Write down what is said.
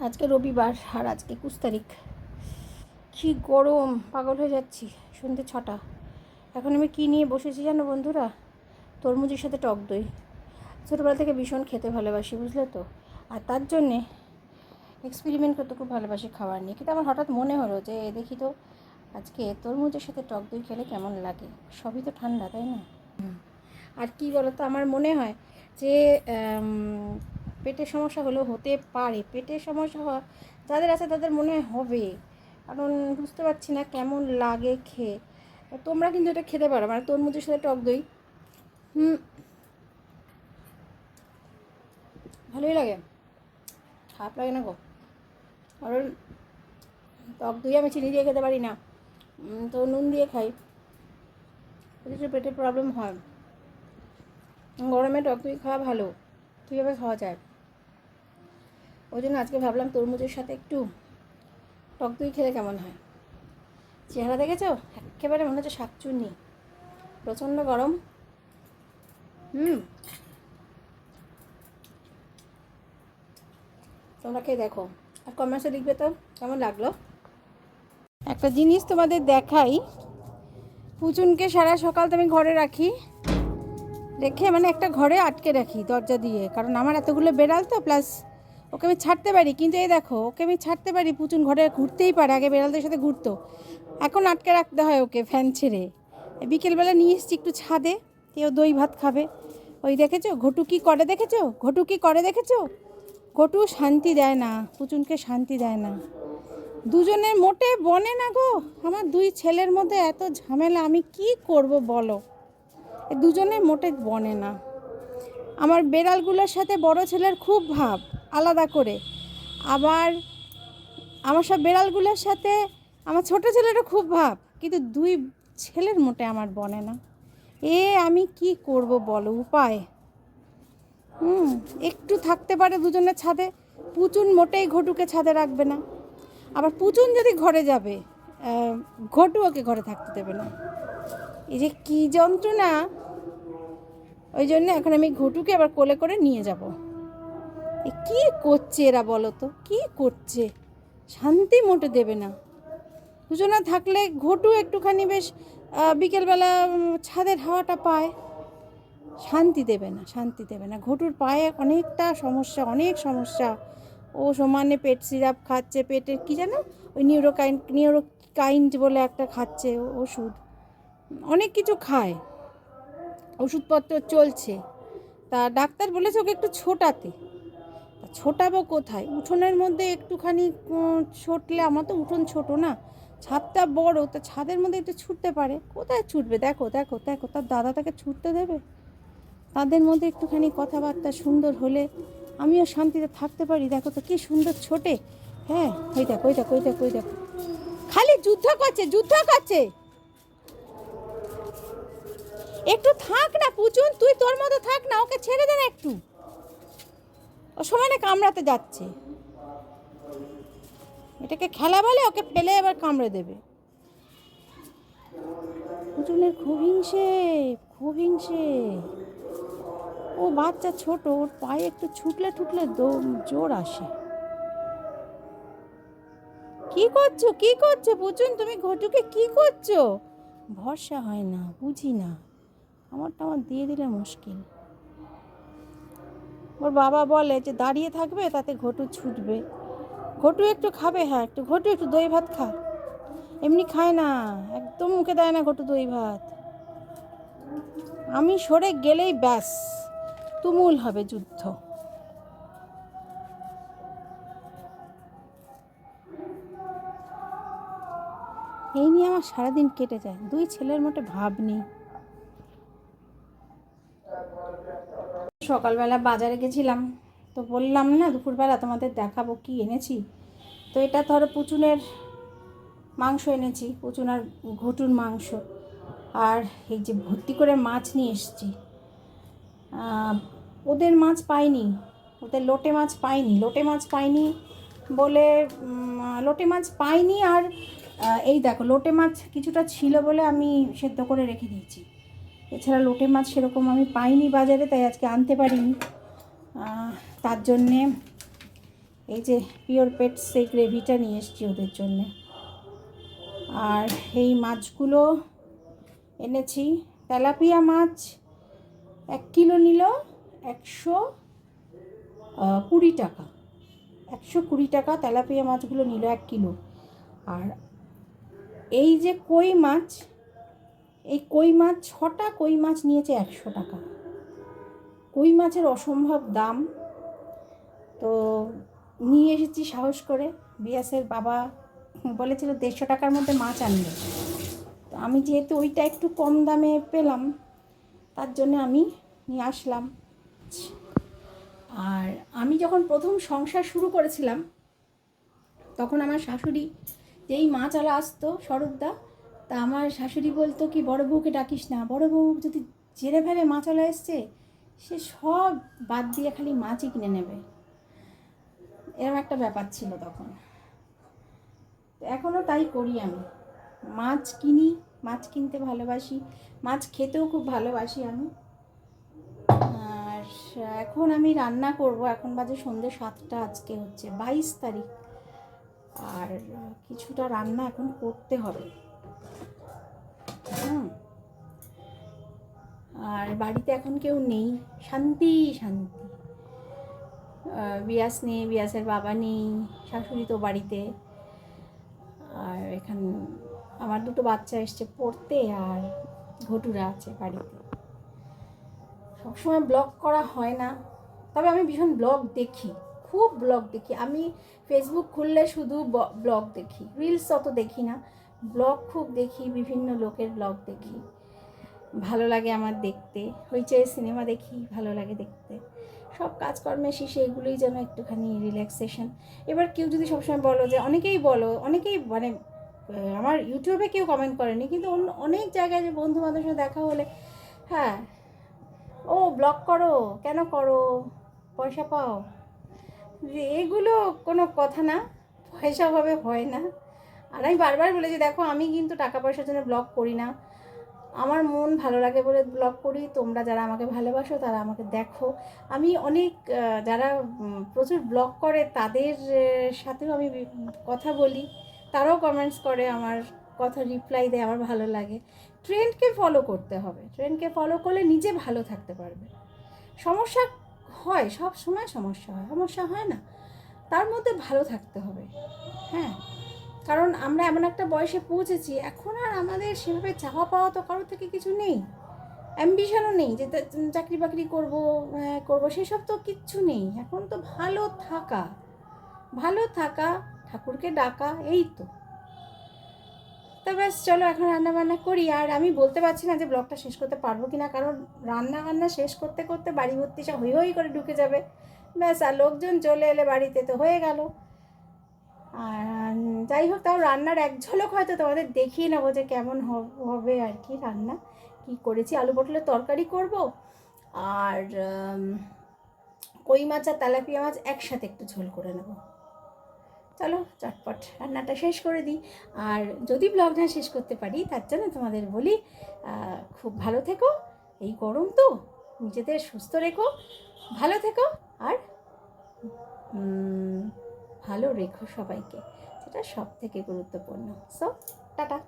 আজকে রবিবার আর আজকে একুশ তারিখ। কী গরম, পাগল হয়ে যাচ্ছি। সন্ধ্যে ছটা। এখন আমি কী নিয়ে বসেছি জানো বন্ধুরা? তরমুজের সাথে টক দই। ছোটোবেলা থেকে ভীষণ খেতে ভালোবাসি, বুঝলে তো? আর তার জন্যে এক্সপেরিমেন্ট করতে খুব ভালোবাসি খাবার নিয়ে। কিন্তু আমার হঠাৎ মনে হলো যে দেখি তো, আজকে তরমুজের সাথে টক দই খেলে কেমন লাগে? সবই তো ঠান্ডা, তাই না? আর কি বলতো, আমার মনে হয় যে পেটের সমস্যা হলেও হতে পারে। পেটের সমস্যা যাদের আছে তাদের মনে হবে। কারণ বুঝতে পারছি না কেমন লাগে খেয়ে। তোমরা কিন্তু এটা খেতে পারো। মানে তরমুজের সাথে টক দই। হুম। ভালোই লাগে। খারাপ লাগে না গো। কারণ টক দই আমি চিনি দিয়ে খেতে পারি না। তো নুন দিয়ে খাই। ওদের পেটের প্রবলেম হয়। গরমে টক দই খাওয়া ভালো। কীভাবে খাওয়া যায়? ওই জন্য আজকে ভাবলাম তরমুজের সাথে একটু টক দই খেলে কেমন হয়? চেহারা দেখেছ? একেবারে মনে হচ্ছে শাকচুন্নি। প্রচণ্ড গরম। হুম। তোমরা খেয়ে দেখো। আর কমেন্টসে লিখবে তো, কেমন লাগল? একটা জিনিস তোমাদের দেখাই। পুচুনকে সারা সকাল তো আমি ঘরে রাখি। রেখে মানে একটা ঘরে আটকে রাখি দরজা দিয়ে। কারণ আমার এতগুলো বেড়াল তো প্লাস ওকে আমি ছাড়তে পারি, কিন্তু এই দেখো, ওকে আমি ছাড়তে পারি পুচুন ঘরে ঘুরতেই পারে, আগে বেড়ালদের সাথে ঘুরতো। এখন আটকে রাখতে হয় ওকে ফ্যান ছেড়ে। বিকেলবেলা নিয়ে এসছি একটু ছাদে কেউ দই ভাত খাবে। ওই দেখেছ? ঘটু কি করে দেখেছ? ঘটু কি করে দেখেছ? ঘটু শান্তি দেয় না পুচুনকে শান্তি দেয় না। দুজনের মোটে বনে না গো, আমার দুই ছেলের মধ্যে এত ঝামেলা, আমি কি করব বলো? দুজনে মোটে বনে না। আমার বেড়ালগুলোর সাথে বড় ছেলের খুব ভাব। আলাদা করে। আবার আমার সব বেড়ালগুলোর সাথে আমার ছোট ছেলেরও খুব ভাব, কিন্তু দুই ছেলের মোটে আমার বনে না। এ আমি কি করব বলো উপায়? হুম, একটু থাকতে পারে দুজনের ছাদে, পুচুন মোটেই ঘটুকে ছাদে রাখবে না। আবার পুচুন যদি ঘরে যাবে ঘটু ওকে ঘরে থাকতে দেবে না। এই যে কী যন্ত্রণা! ওই জন্য এখন আমি ঘটুকে আবার কোলে করে নিয়ে যাব। কী করছে এরা বলো তো? কী করছে? শান্তি মোটে দেবে না। দুজনা থাকলে ঘটু একটুখানি বেশ বিকেলবেলা ছাদের হাওয়াটা পায়। শান্তি দেবে না, শান্তি দেবে না। ঘটুর পায়ে অনেকটা সমস্যা, অনেক সমস্যা। ও সমানে পেট সিরাপ খাচ্ছে, পেটের কি জানো? ওই নিউরোকাইন নিউরোকাইন্ড বলে একটা খাচ্ছে ওষুধ। অনেক কিছু খায়। ওষুধপত্র চলছে। তা ডাক্তার বলেছে ওকে একটু ছোটাতে। ছোটাবো কোথায়? উঠোনের মধ্যে একটুখানি ছুটলে আমার তো উঠোন ছোট না। ছাদটা বড়, তা ছাদের মধ্যে একটু ছুটতে পারে। কোথায় ছুটবে? দেখো দেখো দেখো, তার দাদা তাকে ছুটতে দেবে? তাদের মধ্যে একটুখানি কথাবার্তা সুন্দর হলে আমিও শান্তিতে থাকতে পারি। দেখো তো কি সুন্দর ছোটে। হ্যাঁ ওই দেখো ওই দেখো ওই দেখো ওই দেখো। খালি যুদ্ধ করছে যুদ্ধ করছে। একটু থাক না, পুচুন, তুই তোর মতো থাক না, ওকে ছেড়ে দে না একটু। ও সমানে কামড়াতে যাচ্ছে। এটাকে খেলা বলে, ওকে ফেলে এবার কামড়ে দেবে। পুচুনের খুব হিংসে খুব হিংসে। ও বাচ্চা ছোট, ওর পায়ে একটু ছুটলে ঠুটলে জোর আসে। কি করছ? কি করছ? পুচুন তুমি ঘটুকে কি করছ? ভরসা হয় না, বুঝি না। আমারটা আমার দিয়ে দিলে মুশকিল। ওর বাবা বলে যে দাঁড়িয়ে থাকবে, তাতে ঘটু ছুটবে। ঘটু একটু খাবে হ্যাঁ একটু, ঘটু একটু দই ভাত খা। এমনি খায় না, একদম মুখে দেয় না ঘটু দই ভাত। আমি সরে গেলেই ব্যাস, তুমুল হবে যুদ্ধ। এই নিয়ে আমার সারাদিন কেটে যায়, দুই ছেলের মোটে ভাব নেই। সকালবেলা বাজারে গেছিলাম। তো বললাম, না, দুপুরবেলা তোমাদের দেখাবো কি এনেছি। তো এটা ধরো পুচুনের মাংস এনেছি পুচুন আর ঘটুর মাংস। আর এই যে ভর্তি করে মাছ নিয়ে এসেছি। ওদের মাছ পাইনি, ওদের লোটে মাছ পাইনি, লোটে মাছ পাইনি বলে লোটে মাছ পাইনি আর এই দেখো, লোটে মাছ কিছুটা ছিল বলে আমি সেদ্ধ করে রেখে দিয়েছি। এছাড়া লোটে মাছ সেরকম আমি পাইনি বাজারে, তাই আজকে আনতে পারিনি। তার জন্যে এই যে পিওর পেটস সেই গ্রেভিটা নিয়ে এসেছি ওদের জন্যে। আর এই মাছগুলো এনেছি। তেলাপিয়া মাছ এক কিলো নিল একশো কুড়ি টাকা। একশো কুড়ি টাকা তেলাপিয়া মাছগুলো নিল এক কিলো। আর এই যে কই মাছ এই কই মাছ, ছটা কই মাছ নিয়েছে একশো টাকা। কই মাছের অসম্ভব দাম। তো নিয়ে এসেছি সাহস করে। বিয়াসের বাবা বলেছিল দেড়শো টাকার মধ্যে মাছ আনবে। তো আমি যেহেতু ওইটা একটু কম দামে পেলাম, তার জন্য আমি নিয়ে আসলাম। আর আমি যখন প্রথম সংসার শুরু করেছিলাম, তখন আমার শাশুড়ি যেই মাছ আলা আসতো স্বরূপদা তা আমার শাশুড়ি বলতো কি, বড় বউকে ডাকিস না। বড় বউ যদি জেরে ফেলে মাছওয়ালা এসছে, সে সব বাদ দিয়ে খালি মাছই কিনে নেবে। এরকম একটা ব্যাপার ছিল তখন। এখনও তাই করি আমি। মাছ কিনি, মাছ কিনতে ভালোবাসি, মাছ খেতেও খুব ভালোবাসি আমি। আর এখন আমি রান্না করব। এখন বাজে সন্ধ্যে সাতটা, আজকে হচ্ছে বাইশ তারিখ। আর কিছুটা রান্না এখন করতে হবে। আর বাড়িতে এখন কেউ নেই। শান্তি শান্তি। বিয়াস নেই, বিয়াসের বাবা নেই, শাশুড়ি তো বাড়িতে। আর এখান, আমার দুটো বাচ্চা এসছে পড়তে আর ঘটুরা আছে বাড়িতে। সবসময় ব্লগ করা হয় না। তবে আমি ভীষণ ব্লগ দেখি, খুব ব্লগ দেখি। আমি ফেসবুক খুললে শুধু ব্লগ দেখি রিলস অত দেখি না। ব্লগ খুব দেখি, বিভিন্ন লোকের ব্লগ দেখি। ভালো লাগে আমার দেখতে। হইচই সিনেমা দেখি, ভালো লাগে দেখতে। সব কাজকর্মে শেষে এগুলোই যেন একটুখানি রিল্যাক্সেশন এবার কেউ যদি সবসময় বলো যে, অনেকেই বলো, অনেকেই মানে আমার ইউটিউবে কেউ কমেন্ট করেনি, কিন্তু অন্য, অনেক জায়গায় যে বন্ধু বান্ধবের সাথে দেখা হলে হ্যাঁ ও ব্লগ করো, কেন করো, পয়সা পাও? এগুলো কোনো কথা না, পয়সা হয় না। আর আমি বারবার বলেছি, দেখো আমি কিন্তু টাকা পয়সার জন্য ব্লগ করি না। আমার মন ভালো লাগে বলে ব্লগ করি। তোমরা যারা আমাকে ভালোবাসো তারা আমাকে দেখো। আমি অনেক যারা প্রচুর ব্লগ করে তাদের সাথেও আমি কথা বলি। তারাও কমেন্টস করে, আমার কথা রিপ্লাই দেয়, আমার ভালো লাগে। ট্রেন্ডকে ফলো করতে হবে। ট্রেন্ডকে ফলো করলে নিজে ভালো থাকতে পারবে। সমস্যা হয়, সব সময় সমস্যা হয়। সমস্যা হয় না। তার মধ্যে ভালো থাকতে হবে। হ্যাঁ? কারণ আমরা এমন একটা বয়সে পৌঁছেছি এখন আর আমাদের সেভাবে চাওয়া পাওয়া তো কারোর থেকে কিছু নেই। অ্যাম্বিশনও নেই যে চাকরি বাকরি করব হ্যাঁ, করব সেসব তো কিচ্ছু নেই। এখন তো ভালো থাকা ভালো থাকা ঠাকুরকে ডাকা এই তো। তা ব্যাস চলো এখন রান্না বান্না করি। আর আমি বলতে পারছি না যে ব্লগটা শেষ করতে পারব কি না কারণ রান্না বান্না শেষ করতে করতে বাড়ি ভর্তি সব হই হই করে ঢুকে যাবে। ব্যাস আর লোকজন চলে এলে বাড়িতে তো হয়ে গেল। আর যাই হোক, তাও রান্নার এক ঝলক হয়তো তোমাদের দেখিয়ে নেব যে কেমন হবে আর কি রান্না, কি করেছি। আলু পটলের তরকারি করব আর কই মাছ আর তেলাপিয়া মাছ একসাথে একটু ঝোল করে নেব। চলো, চটপট রান্নাটা শেষ করে দিই। আর যদি ব্লগটা শেষ করতে পারি, তার জন্য তোমাদের বলি খুব ভালো থেকো, এই গরম তো, নিজেদের সুস্থ রেখো, ভালো থেকো, আর ভালো রেখো সবাইকে সেটা সব থেকে গুরুত্বপূর্ণ। So tata.